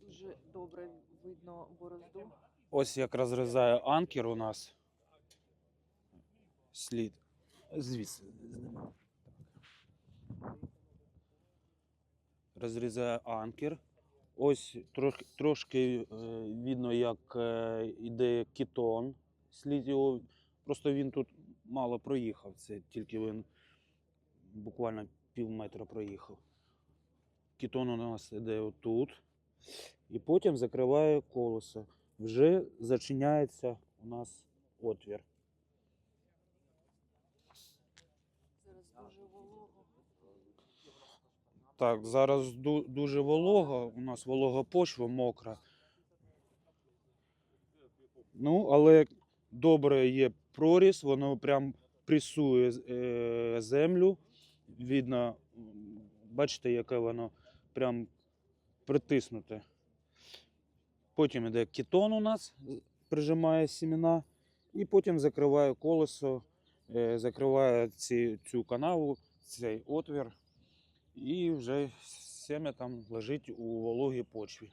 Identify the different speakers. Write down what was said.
Speaker 1: Дуже добре видно борозду.
Speaker 2: Ось як розрізає анкер у нас. Слід. Звідси. Розрізає анкер. Ось трошки, трошки е, видно, як е, іде кетон. Слід його. Просто він тут мало проїхав. Це тільки він буквально пів метра проїхав. Кетон у нас іде отут. І потім закриває колесо вже зачиняється у нас отвір. Так, зараз дуже волого, у нас волога почва мокра. Ну, але добре є проріз, воно прям пресує е, землю. Видно, бачите, яке воно прям притиснуте. Потім іде кетон у нас, прижимає сімена, і потім закриває колесо, закриваю закриває ці, цю канаву, цей отвір, і вже семя там лежить у вологій почві.